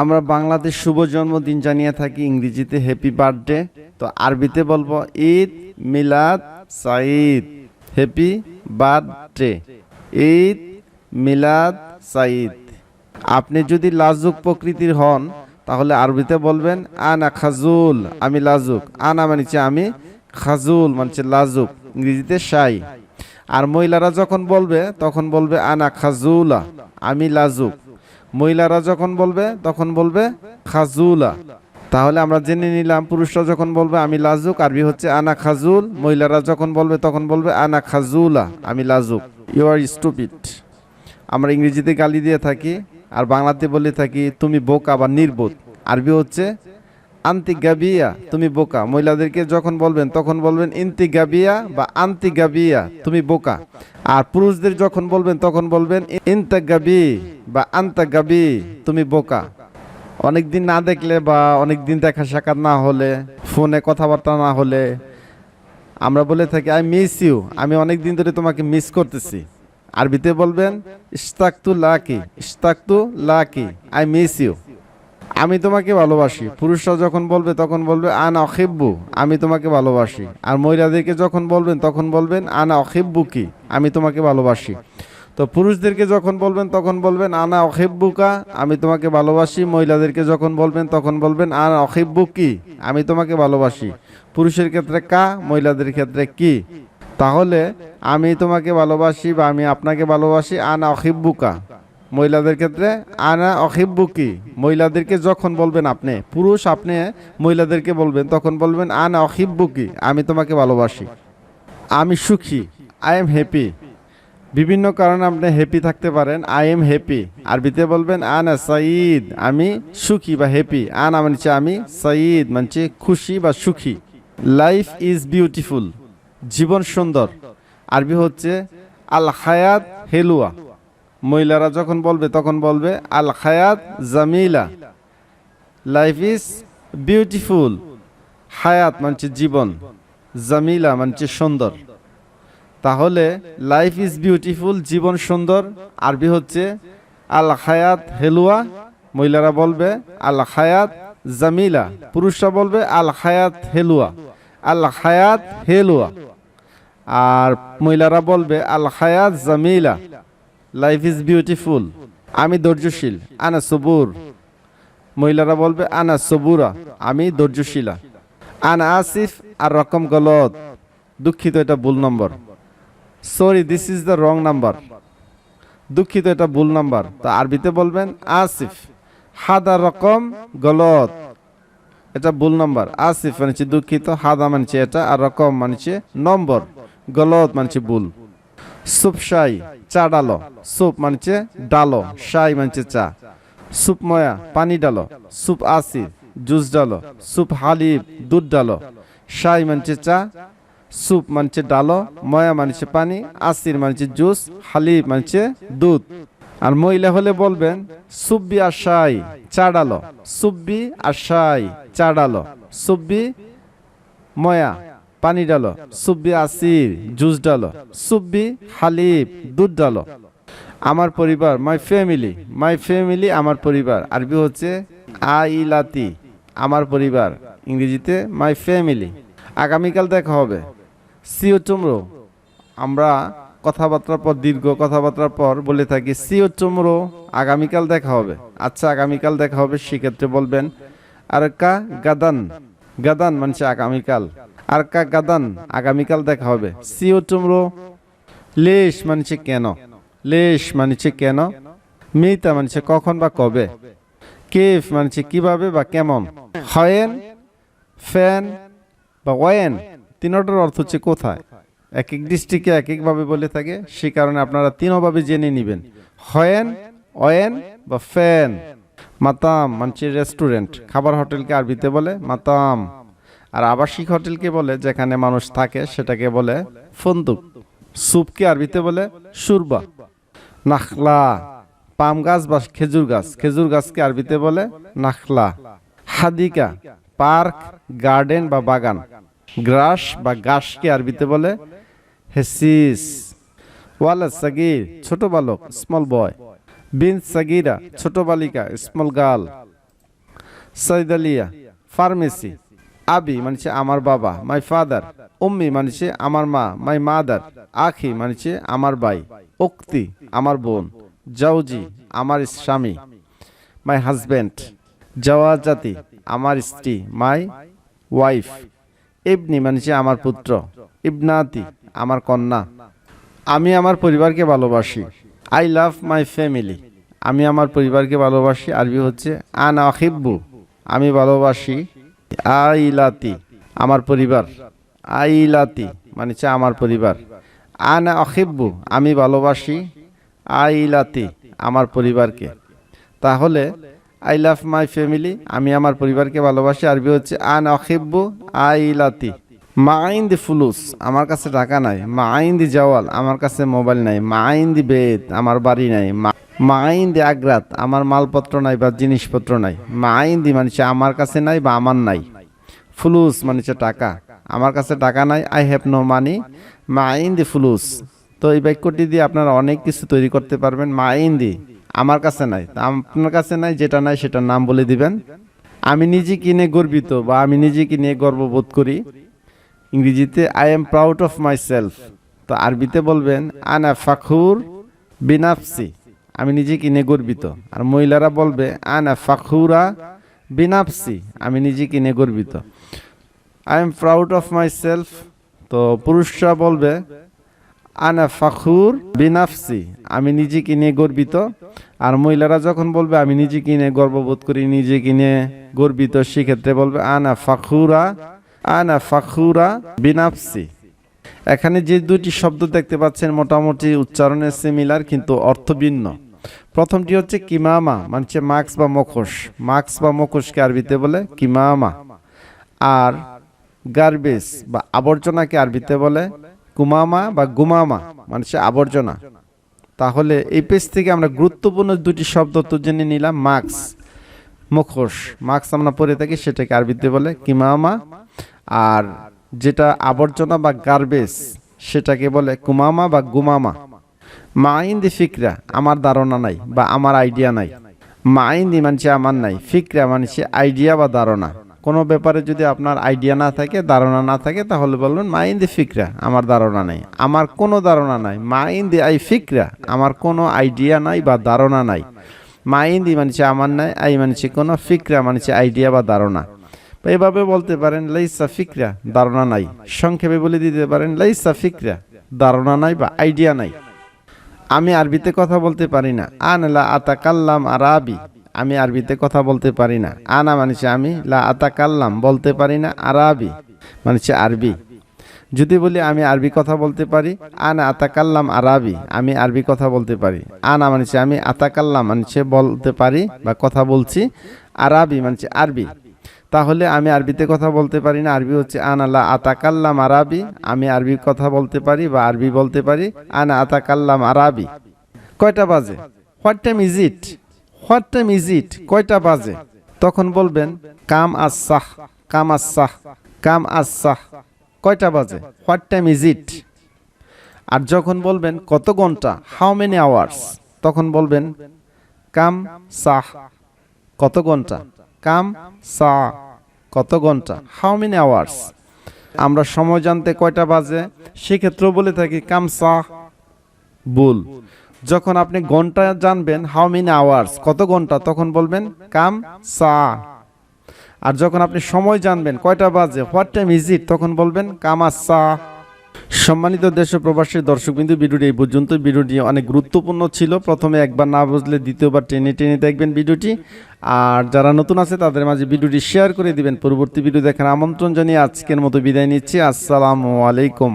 আমরা বাংলাদেশ শুভ জন্মদিন জানিয়ে থাকি ইংরেজিতে হ্যাপি বার্থডে তো আরবিতে বলব ঈদ মিলাদ সাঈদ। হ্যাপি বার্থডে ঈদ মিলাদ সাঈদ। আপনি যদি লাজুক প্রকৃতির হন, তাহলে আরবিতে বলবেন, আনা খাজুল। আমি লাজুক। আনা মানিছে আমি খাজুল মানছে লাজুক। ইংরেজিতে সাই আর মহিলারা যখন বলবে, তখন বলবে, আনা খাজুলা। আমি লাজুক। মহিলারা যখন বলবে, তখন বলবে, খাজুলা। তাহলে আমরা জেনে নিলাম, পুরুষরা যখন বলবে, আমি লাজুক, আরবি হচ্ছে, আনা খাজুল। মহিলারা যখন বলবে, তখন বলবে, আনা খাজুলা, আমি লাজুক। ইউ আর স্টুপিড আমরা ইংরেজিতে গালি দিয়ে থাকি, আর বাংলাতে বলে থাকি, তুমি বোকা বা নির্বোধ। আরবি হচ্ছে আন্তি গাবিয়া তুমি বোকা। মহিলাদেরকে যখন বলবেন, তখন বলবেন ইন্তি গাবিয়া বা আন্তি গাবিয়া তুমি বোকা। আর পুরুষদের যখন বলবেন, তখন বলবেন ইনতা গাবি বা আন্তা গাবি তুমি বোকা। অনেক দিন না দেখলে বা অনেক দিন দেখা সাক্ষাৎ না হলে, ফোনে কথাবার্তা না হলে, আমরা বলে থাকি আই মিস ইউ আমি অনেক দিন ধরে তোমাকে মিস করতেছি। আরবিতে বলবেন ইস্তাকতু লাকি ইস্তাকতু লাকি আই মিস ইউ আমি তোমাকে ভালোবাসি। পুরুষরা যখন বলবে, তখন বলবে, আনা অখিব্বু, আমি তোমাকে ভালোবাসি। আর মহিলাদেরকে যখন বলবেন, তখন বলবেন, আনা অখিব্বু কি? আমি তোমাকে ভালোবাসি। তো পুরুষদেরকে যখন বলবেন, তখন বলবেন, আনা অখিব্বুকা আমি তোমাকে ভালোবাসি। মহিলাদেরকে যখন বলবেন, তখন বলবেন, আনা অখিব্বু কি? আমি তোমাকে ভালোবাসি। পুরুষের ক্ষেত্রে কা, মহিলাদের ক্ষেত্রে কি? তাহলে, আমি তোমাকে ভালোবাসি বা আমি আপনাকে ভালোবাসি, আনা অখিব্বুকা মহিলাদের ক্ষেত্রে আনা অখিব্বুকি মহিলাদেরকে যখন বলবেন আপনি, পুরুষ আপনি মহিলাদেরকে বলবেন, তখন বলবেন, আনা অখিব্বুকি আমি তোমাকে ভালোবাসি। আমি সুখী। আই এম হ্যাপি বিভিন্ন কারণে আপনি হ্যাপি থাকতে পারেন। আই এম হ্যাপি আরবিতে বলবেন, আনা সাইদ। আমি সুখী বা হ্যাপি আনা মানছে আমি সাইদ মানছে খুশি বা সুখী। লাইফ ইজ বিউটিফুল জীবন সুন্দর। আরবি হচ্ছে, আল হায়াত হেলুয়া। মহিলারা যখন বলবে, তখন বলবে, আল হায়াত জামিলা, লাইফ ইজ বিউটিফুল। হায়াত মানছে জীবন, জামিলা মানছে সুন্দর। তাহলে লাইফ ইজ বিউটিফুল, জীবন সুন্দর। আরবি হচ্ছে, আল হায়াত হেলুয়া। মহিলারা বলবে, আল হায়াত জামিলা। পুরুষরা বলবে, আল হায়াত হেলুয়া। আল হায়াত হেলুয়া। আর মহিলারা বলবে, আল হায়াত জামিলা। লাইফ ইজ বিউটিফুল আমি ধৈর্যশীল, আনা সবুর। মহিলারা বলবে, আনা সবুরা, আমি ধৈর্যশীলা। আনা আসিফ আর রকম গলত দুঃখিত, এটা ভুল নম্বর। Sorry this is the wrong number দুঃখিত, এটা ভুল নাম্বার। তা আরবিতে বলবেন, আসিফ। হাদা রকম গলত এটা ভুল নাম্বার। আসিফ মানছে দুঃখিত, হাদা মানছে এটা, আর রকম মানছে নম্বর। গলত মানছে ভুল। সুপ শাই চা ডালো। সুপ মানছে ডালো, শাই মানছে চা। সুপ ময়া, পানি ডালো। সুপ আসির জুস ডালো। সুপ হালিব দুধ ডালো। শাই মানছে চা, সুপ মানছে ডালো, ময়া মানছে পানি আসির মানছে জুস হালিব মানছে দুধ। আর মহিলা হলে বলবেন সুব্বি আশাই চা ডালো। সুব্বি আশাই চা ডালো। সুব্বি ময়া পানি ডালো, সুব্বি আসির, জুস ডালো, সুব্বি হালিব, দুধ ডালো। আমার পরিবার মাই ফ্যামিলি মাই ফ্যামিলি আমার পরিবার। আরবি হচ্ছে আইলাতি, আমার পরিবার। ইংরেজিতে মাই ফ্যামিলি আগামীকাল দেখা হবে। সিও চুমরো আমরা কথাবার্তার পর, দীর্ঘ কথাবার্তার পর বলে থাকি সিও চুমরো আগামীকাল দেখা হবে। আচ্ছা আগামীকাল দেখা হবে, সেক্ষেত্রে বলবেন আর কা গাদান। গাদান মানছে আগামীকাল। আর কা গাদান? আগামীকাল দেখা হবে। সিও টুমরো লেশ মানছে কেন? লেশ মানছে কেন? মিতা মানছে কখন বা কবে? কেফ মানছে কীভাবে বা কেমন? হয়েন ফ্যান বা ওয়েন? তিনটার অর্থ হচ্ছে কোথায়? এক এক ডিস্ট্রিক্টে এক একভাবে বলে থাকে, সে কারণে আপনারা তিনভাবে জেনে নেবেন। হয়েন, ওয়েন বা ফ্যান মাতাম মানছে রেস্টুরেন্ট। খাবার হোটেলকে আরবিতে বলে মাতাম। আর আবাসিক হোটেলকে বলে, যেখানে মানুষ থাকে, সেটাকে বলে ফন্দুক। সুপকে আরবিতে বলে সুরবা। নাখলা, পাম গাছ বা খেজুর গাছ। খেজুর গাছকে আরবিতে বলে নাখলা। হাদিকা, পার্ক, গার্ডেন বা বাগান। গ্রাস বা গাছকে আরবিতে বলে হেসিস। ওয়ালা সাগির, ছোট বালক স্মল বয় বিন সাগিরা, ছোট বালিকা স্মল গার্ল সাইদালিয়া, ফার্মেসি। আবি মানছে আমার বাবা মাই ফাদার উম্মি মানছে আমার মা মাই মাদার আখি মানছে আমার ভাই, উক্তি, আমার বোন, জাউজি, আমার স্বামী মাই হাজব্যান্ড জাওয়াজাতি আমার স্ত্রী মাই ওয়াইফ ইবনি মানছে আমার পুত্র, ইবনাতি, আমার কন্যা। আমি আমার পরিবারকে ভালোবাসি। আই লাভ মাই ফ্যামিলি আমি আমার পরিবারকে ভালোবাসি। আরবি হচ্ছে আনা আখিব্বু আমি ভালোবাসি আইলাতি, আমার পরিবার। আইলাতি মানে চা আমার পরিবার। আনা অখিব্বু আমি ভালোবাসি। আইলাতি, আমার পরিবারকে। তাহলে আই লাভ মাই ফ্যামিলি আমি আমার পরিবারকে ভালোবাসি। আরবি হচ্ছে আন অখিব্বু আইলাতি। মাইন দি ফুলুস, আমার কাছে টাকা নাই। মাইন দি জওয়াল, আমার কাছে মোবাইল নাই। মাইন দি বেদ, আমার বাড়ি নাই। মাইন দি আগ্রাত, আমার মালপত্র নাই বা জিনিসপত্র নাই। মাইন দি মানে আমার কাছে নাই বা আমার নাই। ফুলুস মানে হচ্ছে টাকা। আমার কাছে টাকা নাই, আই হ্যাভ নো মানি। মাইন দি ফুলুস। তো এই বাক্যটি দিয়ে আপনারা অনেক কিছু তৈরি করতে পারবেন। মাইন দি আমার কাছে নাই। আপনার কাছে নাই, যেটা নাই সেটার নাম বলে দিবেন। আমি নিজে কিনে গর্বিত বা আমি নিজে কিনে গর্ববোধ করি? ইংরেজিতে I am proud of myself তো আরবিতে বলবেন, আনা ফাখুর বিনাফসি। আমি নিজে কিনে গর্বিত? আর মহিলারা বলবে, আনা ফাখুরা বিনাফসি। আমি নিজে কিনে গর্বিত? I am proud of myself তো পুরুষরা বলবে, আনা ফাখুর বিনাফসি। আমি নিজে কিনে গর্বিত? আর মহিলারা যখন বলবে, আমি নিজে কিনে গর্ববোধ করি, নিজে কিনে গর্বিত? সেক্ষেত্রে বলবে, আনা ফাখুরা আনা ফাখুরা বিনাফসি। এখানে যে দুটি শব্দ দেখতে পাচ্ছেন মোটামুটি উচ্চারণে সিমিলার কিন্তু অর্থ ভিন্ন। প্রথমটি হচ্ছে কিমামা মানছে মাস্ক বা মুখোশ। মাস্ক বা মুখোশকে আরবিতে বলে কিমামা। আর গার্বেজ বা আবর্জনাকে আরবিতে বলে কুমামা বা গুমামা মানে হচ্ছে আবর্জনা। তাহলে এই পেজ থেকে আমরা গুরুত্বপূর্ণ দুটি শব্দ তো জেনে নিলাম, মাস্ক। মুখোশ। মাস্ক আমরা পরে থাকি, সেটাকে আরবিতে বলে কিমামা। আর যেটা আবর্জনা বা গার্বেজ সেটাকে বলে কুমামা বা গুমামা। মাইন্দি ফিকরা, আমার ধারণা নাই বা আমার আইডিয়া নাই। মাইন্দি মানছে আমার নাই, ফিকরা মানছে আইডিয়া বা ধারণা। কোনো ব্যাপারে যদি আপনার আইডিয়া না থাকে, ধারণা না থাকে, তাহলে বলবেন মাইন্দি ফিকরা, আমার ধারণা নাই। আমার কোনো ধারণা নাই। মাইন্দি আই ফিকরা, আমার কোনো আইডিয়া নাই বা ধারণা নাই। মাইন্দি মানছে আমার নাই, আই মানছে কোনো ফিকরা, মানছে আইডিয়া বা ধারণা। এভাবে বলতে পারেন, লাইসা ফিকরা, ধারণা নাই। সংক্ষেপে বলে দিতে পারেন, লাইসা ফিকরা, ধারণা নাই বা আইডিয়া নাই। আমি আরবিতে কথা বলতে পারি না। আনলা আতাকাল্লাম আরাবি। আমি আরবিতে কথা বলতে পারি না। আনা মানছে আমি, লা আতাকাল্লাম বলতে পারি না, আরাবি। মানছে আরবি। যদি বলি আমি আরবি কথা বলতে পারি, আনা আতাকাল্লাম আরবি, আমি আরবি কথা বলতে পারি। আনা মানছে আমি, আতাকাল্লাম মানছে বলতে পারি বা কথা বলছি, আরাবি মানছে আরবি। তাহলে আমি আরবিতে কথা বলতে পারি না, আরবি হচ্ছে আন আল্লাহ আতাকাল্লাম আরবি, আমি আরবি কথা বলতে পারি বা আরবি বলতে পারি, আনা আতাকাল্লাম আরবি। কয়টা বাজে? What time is it what time is it কয়টা বাজে? তখন বলবেন, কাম আস সাহ কাম আস সাহ কাম আস সাহ কয়টা বাজে? হোয়াট টাইম ইজ ইট আর যখন বলবেন, কত ঘণ্টা? হাউ মেনি আওয়ার্স তখন বলবেন, কাম সাহ কত ঘণ্টা? কাম সা। কত ঘণ্টা? হাউ মেনি আওয়ার্স আমরা সময় জানতে কয়টা বাজে? সেক্ষেত্রেও বলে থাকি, কাম সা। বুল যখন আপনি ঘণ্টা জানবেন হাউ মেনি আওয়ার্স কত ঘণ্টা? তখন বলবেন, কাম সা। আর যখন আপনি সময় জানবেন, কয়টা বাজে হোয়াট টাইম ইজ ইট তখন বলবেন, কামা সা। সম্মানিত দেশ ও প্রবাসী দর্শকবিন্দু, ভিডিওটি এই পর্যন্ত। ভিডিওটি অনেক গুরুত্বপূর্ণ ছিল। প্রথমে একবার না বুঝলে দ্বিতীয়বার টেনে টেনে দেখবেন ভিডিওটি। আর যারা নতুন আছে, তাদের মাঝে ভিডিওটি শেয়ার করে দিবেন। পরবর্তী ভিডিও দেখার আমন্ত্রণ জানিয়ে আজকের মতো বিদায় নিচ্ছি। আসসালামু আলাইকুম।